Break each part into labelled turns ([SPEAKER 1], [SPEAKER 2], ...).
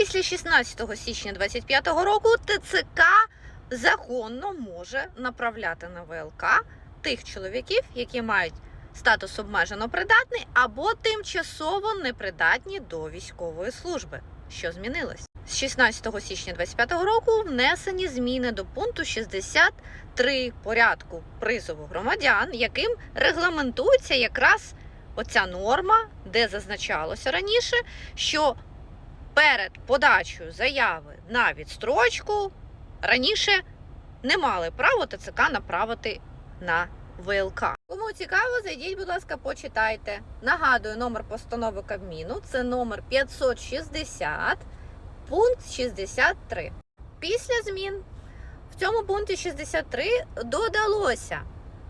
[SPEAKER 1] Після 16 січня 2025 року ТЦК законно може направляти на ВЛК тих чоловіків, які мають статус обмежено придатний або тимчасово непридатні до військової служби. Що змінилось? З 16 січня 2025 року внесені зміни до пункту 63 порядку призову громадян, яким регламентується якраз оця норма, де зазначалося раніше, що перед подачею заяви на відстрочку раніше не мали право ТЦК направити на ВЛК. Кому цікаво, зайдіть, будь ласка, почитайте. Нагадую, номер постанови Кабміну це номер 560, пункт 63. Після змін в цьому пункті 63 додалося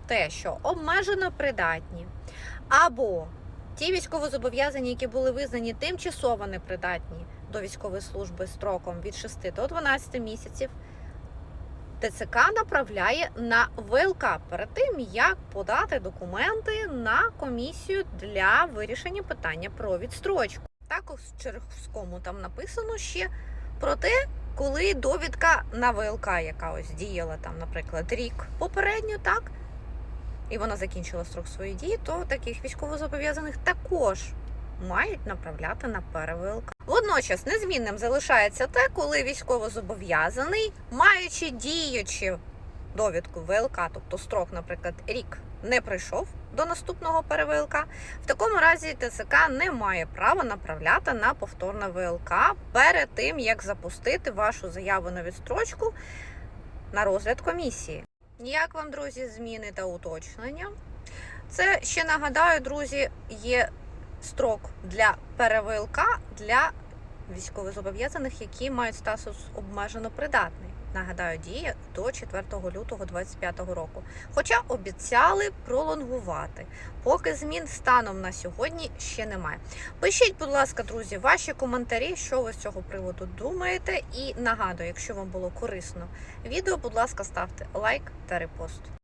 [SPEAKER 1] те, що обмежено придатні або ті військовозобов'язані, які були визнані тимчасово непридатні до військової служби строком від 6 до 12 місяців. ТЦК направляє на ВЛК перед тим, як подати документи на комісію для вирішення питання про відстрочку. Також в Черговському там написано ще про те, коли довідка на ВЛК, яка ось діяла там, наприклад, рік попередньо, так і вона закінчила строк своєї дії, то таких військовозобов'язаних також мають направляти на ПРВЛК. Водночас незмінним залишається те, коли військовозобов'язаний, маючи діючу довідку ВЛК, тобто строк, наприклад, рік не прийшов до наступного ПРВЛК, в такому разі ТЦК не має права направляти на повторне ВЛК перед тим, як запустити вашу заяву на відстрочку на розгляд комісії. Як вам, друзі, зміни та уточнення? Це ще нагадаю, друзі, є строк для перевилка для військовозобов'язаних, які мають статус обмежено придатний. Нагадаю, діє до 4 лютого 2025 року. Хоча обіцяли пролонгувати, поки змін станом на сьогодні ще немає. Пишіть, будь ласка, друзі, ваші коментарі, що ви з цього приводу думаєте. І нагадую, якщо вам було корисно відео, будь ласка, ставте лайк та репост.